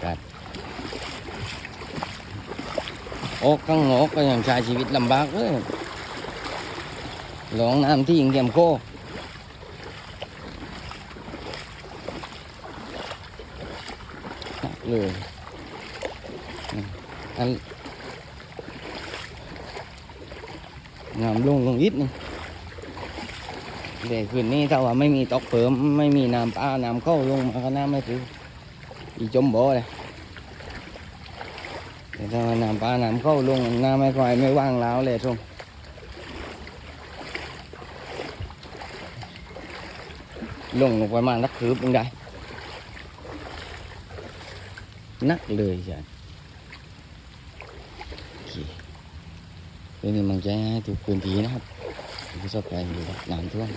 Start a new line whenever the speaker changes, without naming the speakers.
ากาศออกข้างนอกก็ยังใช้ชีวิตลำบากเลยหลองน้ำที่ยิงเยี่ยมโคหนักเลยอันน้ำลงลงอิดนึงเดี๋ยวคืนนี้ถ้าว่าไม่มีตอกเพิ่มไม่มีน้ำป้าน้ำเข้าลงมาก็น้ำไม่ถือ อีจมบ่อเลยแต่ถ้าว่าน้ำป้าน้ำเข้าลงน้ำไม่ค่อยไม่ว่างแล้วเลยทุ่งลงลงประมาณนักคืบนึงได้นักเลยจ้ะโอเคเป็นกำลังใจให้ทุกพื้นที่นะครับที่ประสบภัยอยู่น้ำท่วม